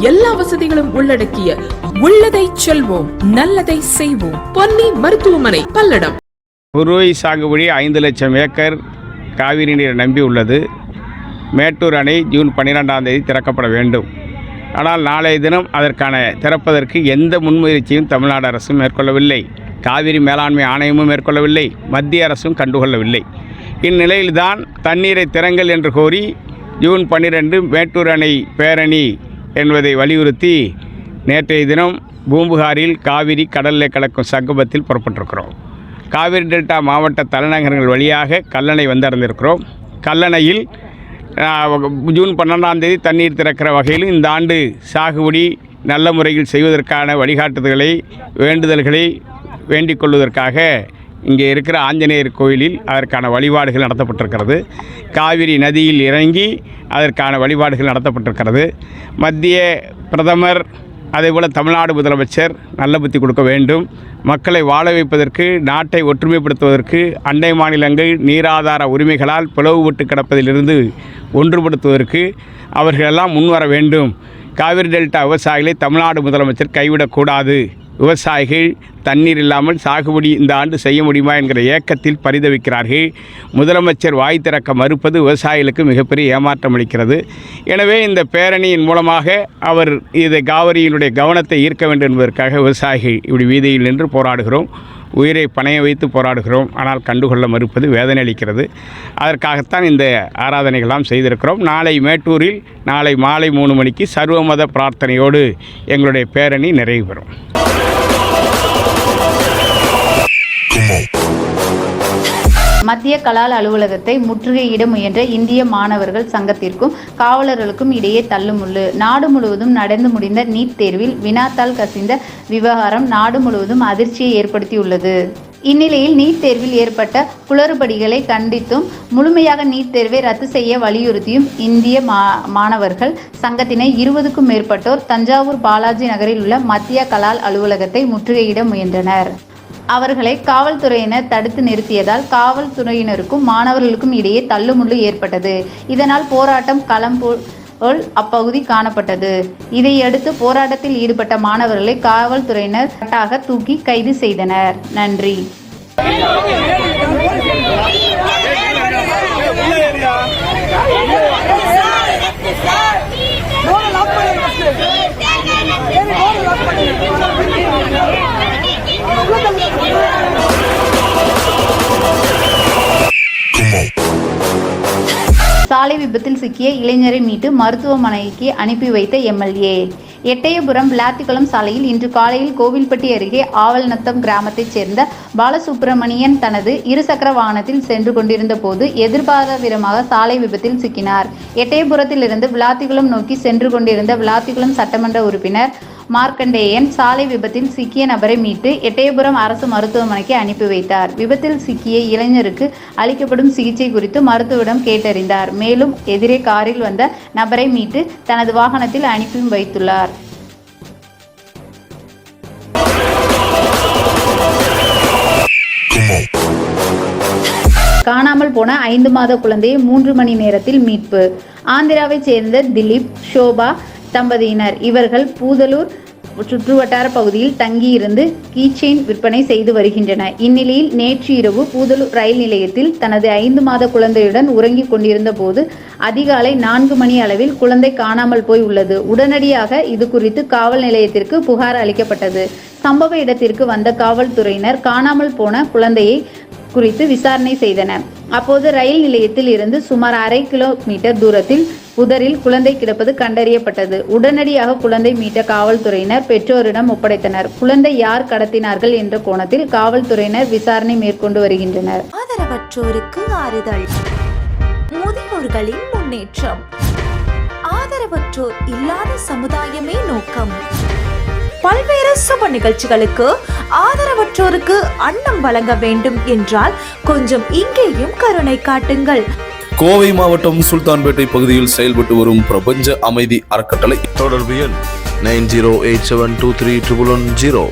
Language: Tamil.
எல்லா வசதிகளும் உள்ளடக்கிய உள்ளதை செல்வோம் நல்லதை செய்வோம். பொன்னி மருத்துவமனை பல்லடம். குருவை சாகுபடி ஐந்து லட்சம் ஏக்கர் காவிரி நீரை நம்பி உள்ளது. மேட்டூர் அணை ஜூன் பன்னிரெண்டாம் தேதி திறக்கப்பட வேண்டும். ஆனால் நாளைய தினம் அதற்கான திறப்பதற்கு எந்த முன்முயற்சியும் தமிழ்நாடு அரசு மேற்கொள்ளவில்லை. காவிரி மேலாண்மை ஆணையமும் மேற்கொள்ளவில்லை. மத்திய அரசும் கண்டுகொள்ளவில்லை. இந்நிலையில்தான் தண்ணீரை திறங்கள் என்று கோரி ஜூன் பன்னிரெண்டு மேட்டூர் அணை பேரணி என்பதை வலியுறுத்தி நேற்றைய தினம் பூம்புகாரில் காவிரி கடலில் கலக்கும் சங்கமத்தில் புறப்பட்டிருக்கிறோம். காவிரி டெல்டா மாவட்ட தலைநகரங்கள் வழியாக கல்லணை வந்தடைந்திருக்கிறோம். கல்லணையில் ஜூன் பன்னெண்டாம் தேதி தண்ணீர் திறக்கிற வகையில் இந்த ஆண்டு சாகுபடி நல்ல முறையில் செய்வதற்கான வழிகாட்டுதல்களை வேண்டுதல்களை வேண்டிக் கொள்வதற்காக இங்கே இருக்கிற ஆஞ்சநேயர் கோயிலில் அதற்கான வழிபாடுகள் நடத்தப்பட்டிருக்கிறது. காவிரி நதியில் இறங்கி அதற்கான வழிபாடுகள் நடத்தப்பட்டிருக்கிறது. மத்திய பிரதமர் அதேபோல் தமிழ்நாடு முதலமைச்சர் நல்ல புத்தி கொடுக்க வேண்டும். மக்களை வாழ வைப்பதற்கு நாட்டை ஒற்றுமைப்படுத்துவதற்கு அண்டை மாநிலங்கள் நீராதார உரிமைகளால் பிளவுபட்டு கிடப்பதிலிருந்து ஒன்றுபடுத்துவதற்கு அவர்களெல்லாம் முன்வர வேண்டும். காவிரி டெல்டா விவசாயிகளை தமிழ்நாடு முதலமைச்சர் கைவிடக்கூடாது. விவசாயிகள் தண்ணீர் இல்லாமல் சாகுபடி இந்த ஆண்டு செய்ய முடியுமா என்கிற ஏக்கத்தில் பரிதவிக்கிறார்கள். முதலமைச்சர் வாய் திறக்க மறுப்பது விவசாயிகளுக்கு மிகப்பெரிய ஏமாற்றம் அளிக்கிறது. எனவே இந்த பேரணியின் மூலமாக அவர் இதை காவிரியினுடைய கவனத்தை ஈர்க்க வேண்டும் என்பதற்காக விவசாயிகள் இப்படி வீதியில் நின்று போராடுகிறோம். உயிரை பணைய வைத்து போராடுகிறோம். ஆனால் கண்டுகொள்ள மறுப்பது வேதனை அளிக்கிறது. அதற்காகத்தான் இந்த ஆராதனைகளாம் செய்திருக்கிறோம். நாளை மேட்டூரில் நாளை மாலை மூணு மணிக்கு சர்வமத பிரார்த்தனையோடு எங்களுடைய பேரணி நிறைவு பெறும் மத்திய கலால் அலுவலகத்தை முற்றுகையிட முயன்ற இந்திய மாணவர்கள் சங்கத்திற்கும் காவலர்களுக்கும் இடையே தள்ளுமுள்ளு. நாடு முழுவதும் நடந்து முடிந்த நீட் தேர்வில் வினாத்தால் கசிந்த விவகாரம் நாடு முழுவதும் அதிர்ச்சியை ஏற்படுத்தியுள்ளது. இந்நிலையில் நீட் தேர்வில் ஏற்பட்ட குளறுபடிகளை கண்டித்தும் முழுமையாக நீட் தேர்வை ரத்து செய்ய வலியுறுத்தியும் இந்திய மா மாணவர்கள் சங்கத்தினை இருபதுக்கும் மேற்பட்டோர் தஞ்சாவூர் பாலாஜி நகரில் உள்ள மத்திய கலால் அலுவலகத்தை முற்றுகையிட முயன்றனர். அவர்களை காவல்துறையினர் தடுத்து நிறுத்தியதால் காவல்துறையினருக்கும் மாணவர்களுக்கும் இடையே தள்ளுமுள்ளு ஏற்பட்டது இதனால் போராட்டம் களம் போல் அப்பகுதி காணப்பட்டது இதையடுத்து போராட்டத்தில் ஈடுபட்ட மாணவர்களை காவல்துறையினர் கட்டாக தூக்கி கைது செய்தனர் நன்றி சாலை விபத்தில் சிக்கிய இளைஞரை மீட்டு மருத்துவமனைக்கு அனுப்பி வைத்த எம்எல்ஏ. எட்டயபுரம் விளாத்திக்குளம் சாலையில் இன்று காலையில் கோவில்பட்டி அருகே ஆவல்நத்தம் கிராமத்தைச் சேர்ந்த பாலசுப்பிரமணியன் தனது இருசக்கர வாகனத்தில் சென்று கொண்டிருந்த போது எதிர்பாராத விதமாக சாலை விபத்தில் சிக்கினார். எட்டயபுரத்திலிருந்து விளாத்திக்குளம் நோக்கி சென்று கொண்டிருந்த விளாத்திக்குளம் சட்டமன்ற உறுப்பினர் மார்க்கண்டேயன் சாலை விபத்தில் சிக்கிய நபரை மீட்டு எட்டயபுரம் அரசு மருத்துவமனைக்கு அனுப்பி வைத்தார். விபத்தில் சிக்கிய இளைஞருக்கு அளிக்கப்படும் சிகிச்சை குறித்து மருத்துவரிடம் கேட்டறிந்தார். மேலும் எதிரே காரில் வந்த நபரை மீட்டு தனது வாகனத்தில் அனுப்பியும் வைத்துள்ளார். காணாமல் போன ஐந்து மாத குழந்தையை மூன்று மணி நேரத்தில் மீட்பு. ஆந்திராவைச் சேர்ந்த திலீப் ஷோபா தம்பதியினர். இவர்கள் பூதலூர் சுற்றுவட்டார பகுதியில் தங்கியிருந்து கீச்செயின் விற்பனை செய்து வருகின்றனர். இந்நிலையில் நேற்று இரவு பூதலூர் ரயில் நிலையத்தில் தனது ஐந்து மாத குழந்தையுடன் உறங்கிக் கொண்டிருந்த போது அதிகாலை நான்கு மணி அளவில் குழந்தை காணாமல் போய் உள்ளது. உடனடியாக இது குறித்து காவல் நிலையத்திற்கு புகார் அளிக்கப்பட்டது. சம்பவ இடத்திற்கு வந்த காவல்துறையினர் காணாமல் போன குழந்தையை குறித்து விசாரணை செய்தனர். அப்போது ரயில் நிலையத்தில் இருந்து சுமார் அரை கிலோமீட்டர் தூரத்தில் புதரில் குழந்தை கிடப்பது கண்டறியப்பட்டது. உடனடியாக குழந்தை மீட்ட காவல்துறையினர் பெற்றோரிடம் ஒப்படைத்தனர். குழந்தை யார் கடத்தினார்கள் என்ற கோணத்தில் காவல்துறையினர் விசாரணை மேற்கொண்டு வருகின்றனர். ஆதரவற்றோருக்கு ஆறுதல். முதியோர்களின் முன்னேற்றம். ஆதரவற்றோர் இல்லாத சமுதாயமே நோக்கம். பல்வேறு சுப நிகழ்ச்சிகளுக்கு ஆதரவற்றோருக்கு அன்னம் வழங்க வேண்டும் என்றால் கொஞ்சம் இங்கேயும் கருணை காட்டுங்கள். கோவை மாவட்டம் சுல்தான்பேட்டை பகுதியில் செயல்பட்டு வரும் பிரபஞ்ச அமைதி அறக்கட்டளை தொடர்பு எண் nine zero eight seven two three triple one zero.